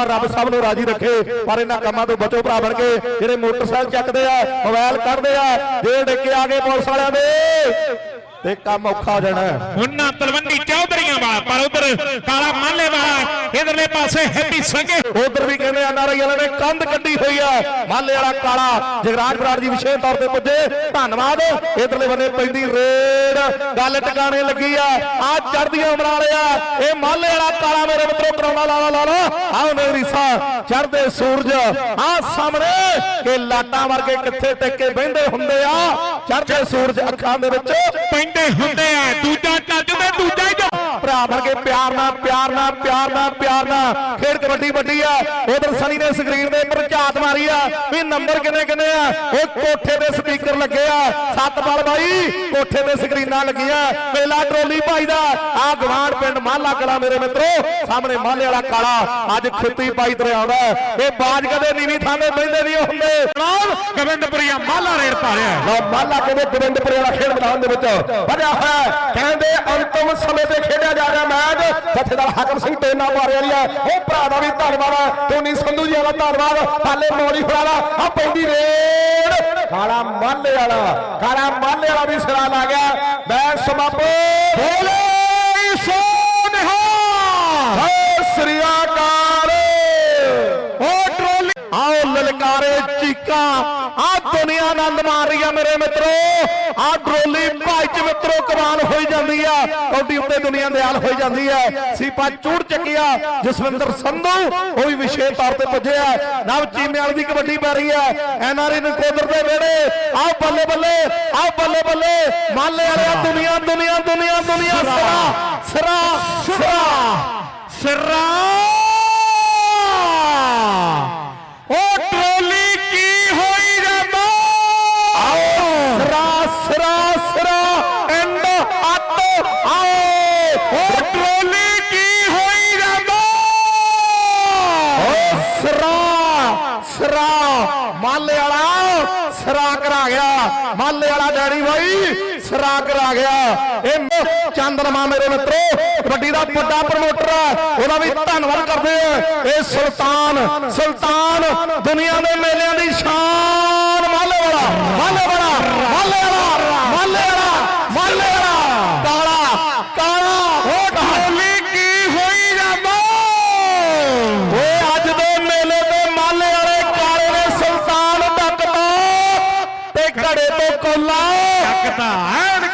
ਆ ਰੱਬ ਸਭ ਨੂੰ ਰਾਜੀ ਰੱਖੇ, ਪਰ ਇਹਨਾਂ ਕੰਮਾਂ ਤੋਂ ਬਚੋ ਭਰਾ ਬਣ ਕੇ। ਜਿਹੜੇ ਮੋਟਰਸਾਈਕਲ ਚੱਕਦੇ ਆ, ਮੋਬਾਈਲ ਕੱਢਦੇ ਆ ਜੇ ਡਿੱਕੇ ਆ ਗਏ ਪੁਲਿਸ ਵਾਲਿਆਂ ਦੇ। ਤੇ ਕੰਮ ਔਖਾ ਹੋ ਜਾਣਾ। ਉਹਨਾਂ ਤਲਵੰਡੀ ਚੌਧਰੀਆਂ ਵਾਲਾ ਪਰ ਉਧਰ ਕਾਲਾ ਮਾਲੇ ਵਾਲਾ ਇਧਰਲੇ ਪਾਸੇ ਹੈਪੀ ਸੰਗੇ ਉਧਰ ਵੀ ਕਹਿੰਦੇ ਐਨਆਰਆਈ ਵਾਲਿਆਂ ਨੇ ਕੰਧ ਕੱਢੀ ਹੋਈ ਆ। ਮਾਲੇ ਵਾਲਾ ਕਾਲਾ ਜਗਰਾਜ ਬਰਾੜ ਜੀ ਵਿਸ਼ੇਸ਼ ਤੌਰ ਤੇ ਪੁੱਜੇ। ਧੰਨਵਾਦ ਇਧਰਲੇ ਬੰਨੇ ਪੈਂਦੀ ਰੇਡ। ਗੱਲ ਟਿਕਾਣੇ ਲੱਗੀ ਆ। ਆ ਚੜਦੀਆਂ ਉਮਰਾਂ ਵਾਲਿਆ ਇਹ ਮਾਲੇ ਵਾਲਾ ਕਾਲਾ ਮੇਰੇ ਮਿੱਤਰੋ ਕਰਾਉਣਾ ਲਾ ਲਾ ਲਾ ਲਾ ਆਹ ਮੇਰੀ ਸਾ ਚੜਦੇ ਸੂਰਜ। ਆ ਸਾਹਮਣੇ ਕਿ ਲਾਟਾਂ ਵਰਗੇ ਕਿੱਥੇ ਟਿਕ ਕੇ ਬਹਿੰਦੇ ਹੁੰਦੇ ਆ। ਚੜਦੇ ਸੂਰਜ ਅੱਖਾਂ ਦੇ ਵਿੱਚ। ਪੈਂਦੇ ਹੁੰਦੇ ਆ ਦੂਜਾ ਟੱਜ ਭਰਾ ਬਣ ਕੇ ਪਿਆਰ ਨਾਲ ਪਿਆਰ ਨਾਲ ਪਿਆਰ ਨਾਲ ਪਿਆਰ ਨਾਲ। ਖੇਡ ਕਬੱਡੀ ਵੱਡੀ ਆ। ਉਧਰ ਸਨੀ ਨੇ ਸਕਰੀਨ ਦੇ ਉੱਪਰ ਝਾਤ ਮਾਰੀ ਆ। ਵੀ ਨੰਬਰ ਕਿੰਨੇ ਕਿੰਨੇ ਆ? ਉਹ ਕੋਠੇ ਦੇ ਸਪੀਕਰ ਲੱਗੇ ਆ। ਸੱਤ ਬਲ ਬਾਈ ਕੋਠੇ ਦੇ ਸਕਰੀਨਾਂ ਲੱਗੀਆਂ। ਮੇਲਾ ਟਰੋਲੀ ਭਾਈ ਦਾ। ਆ ਗਵਾਂਡ ਪਿੰਡ ਮਾਲਾ ਕਲਾ ਮੇਰੇ ਮਿੱਤਰੋ। ਸਾਹਮਣੇ ਮਾਲੇ ਵਾਲਾ ਕਾਲਾ। ਅੱਜ ਖੁੱਤੀ ਪਾਈ ਤਰੇ ਆਉਂਦਾ ਇਹ ਬਾਜ ਕਦੇ ਨੀਵੀਂ ਥਾਂ ਤੇ ਬਹਿੰਦੇ ਨਹੀਂ ਹੁੰਦੇ। ਜਨਾਬ ਗਵਿੰਦਪੁਰੀਆ ਮਾਲਾ ਰੇਡ ਪਾ ਰਿਹਾ ਲਓ ਮਾਲਾ ਕਹਿੰਦੇ ਗੋਬਿੰਦਪੁਰੇ ਵਾਲਾ ਖੇਡ ਮੈਦਾਨ ਦੇ ਵਿੱਚ। ਵਧਿਆ ਹੋਇਆ। ਕਹਿੰਦੇ ਅੰਤਮ ਸਮੇਂ ਤੇ ਖੇਡਿਆ ਜਾ ਮੈਚ। ਜਥੇਦਾਰ ਹਾਕਮ ਸਿੰਘ ਟੇਨਾ ਮਾਰੇ ਵਾਲੀ ਆ ਉਹ ਭਰਾ ਦਾ ਵੀ ਧੰਨਵਾਦ ਹੈ। ਟੋਨੀ ਸੰਧੂ ਜੀ ਦਾ ਧੰਨਵਾਦ। ਪਾਲੇ ਮੌਲੀ ਵਾਲਾ, ਆ ਪੈਂਦੀ ਰੇਡ। ਕਾਲਾ ਮਾਲੇ ਵਾਲਾ ਕਾਲਾ ਮਾਲੇ ਵਾਲਾ ਵੀ ਸਿਰਾ ਲਾ ਗਿਆ। ਮੈਚ ਸਮਾਪਤ ਆ ਦੁਨੀਆ ਆਨੰਦ ਮਾਰ ਰਹੀ ਆ ਮੇਰੇ ਮਿੱਤਰੋ। ਆ ਟਰੋਲੀ ਭਾਈ ਚ ਮਿੱਤਰੋ, ਕਮਾਲ ਹੋਈ ਜਾਂਦੀ ਆ। ਕੌਡੀ ਉੱਤੇ ਦੁਨੀਆ ਦੇ ਹੋਈ ਜਾਂਦੀ ਆ। ਸੀਪਾ ਚੂੜ ਚੱਕਿਆ ਜਸਵਿੰਦਰ ਸੰਧੂ, ਉਹ ਵੀ ਵਿਸ਼ੇਸ਼ ਤੌਰ ਤੇ ਪੁੱਜਿਆ ਨਵ ਚੀਮੇ ਵਾਲੀ ਦੀ ਕਬੱਡੀ ਪੈ ਰਹੀ ਆ। ਐਨਆਰਆਈ ਨਕੋਦਰ ਦੇ ਵਿਹੜੇ। ਆਓ ਬੱਲੇ ਬੱਲੇ, ਆਓ ਬੱਲੇ ਬੱਲੇ। ਮਾਲੇ ਵਾਲਿਆ ਦੁਨੀਆ ਦੁਨੀਆ ਦੁਨੀਆ ਦੁਨੀਆ, ਸਰਾ ਸਰਾ ਸਰਾ ਸਰਾ। ਸਰਾ ਐਂਡ ਅੱਤ ਆਓ ਉਹ ਟਰੋਲੀ ਕੀ ਹੋਈ ਜਾਂਦਾ? ਓ ਸਰਾ ਸਰਾ, ਮਾਲੇ ਵਾਲਾ, ਸਰਾ ਕਰਾ ਗਿਆ। ਮਾਲੇ ਵਾਲਾ ਡੈਡੀ ਬਾਈ, ਸਰਾ ਕਰਾ ਗਿਆ। ਇਹ ਚੰਦਰਮਾ ਮੇਰੇ ਮਿੱਤਰੋ, ਕਬੱਡੀ ਦਾ ਵੱਡਾ ਪ੍ਰਮੋਟਰ ਹੈ। ਉਹਦਾ ਵੀ ਧੰਨਵਾਦ ਕਰਦੇ ਆ ਇਹ ਸੁਲਤਾਨ ਸੁਲਤਾਨ ਦੁਨੀਆ ਦੇ ਮੇਲਿਆਂ ਦੀ ਸ਼ਾਨ करता ऐड